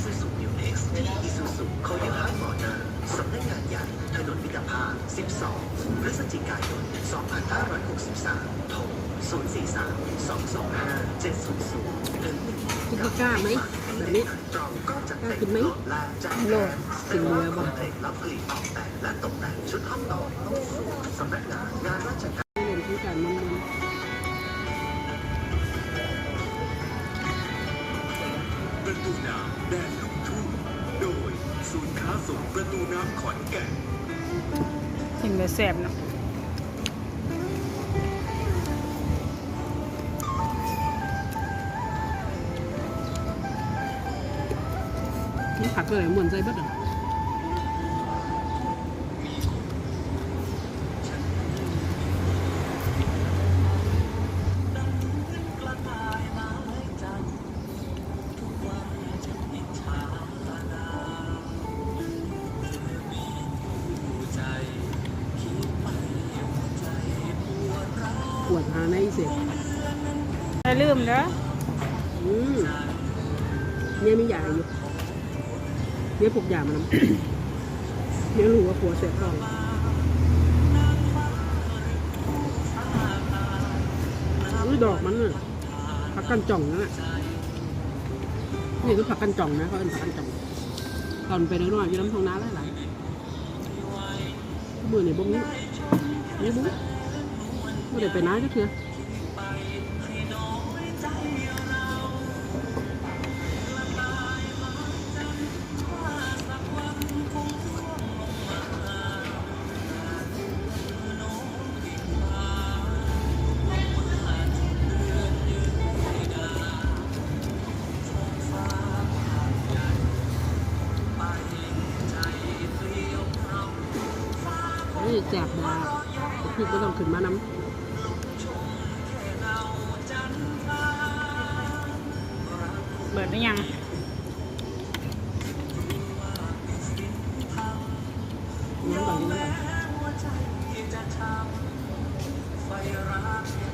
Isuzu New X ที่ Isuzu เขายังห้างมอเตอร์สำนักงานใหญ่ถนนมิตรภาพ 12 พฤศจิกายน 2563 โทร 043 225 700ถึงคิดว่ากล้าไหมแบบนี้ตรองก็จะกล้ากินไหมลาจากโลดกินเรือบ่เพลงรับผลิตออกแบบและตกแต่งชุดห้องนอนห้องครัวสำนักงาน ตูน้ำแดนลูกทุ่งโดยศูนย์ค้าส่งประตูน้ำขอนแก่น กินแบบแสบเนาะนี่ผักเลยเหมือนใจเบิดอะ ปวดหาในเสียอย่าลืมเด้ออืมเนี่ยมียาอยู่เนี่ยพวกยามันน้ำเนี่ยรู้ว่าผัวเสียท้องอุ้ยดอกมันน่ะผักกันจ่องนั่นแหละนี่คือผักกันจ่องนะเขาเป็นผักกันจ่องตอนไปน้อยๆอยู่น้ำทองน้าหลายๆมือนี่บ่มีนี่บุ้ ไม่ได้ไปน้าก็เถื่อนี่แจกดาพี่ก็ต้องขึ้นมาน้ำ เบิดหรือยังน้ำก่อนน้ำก่อน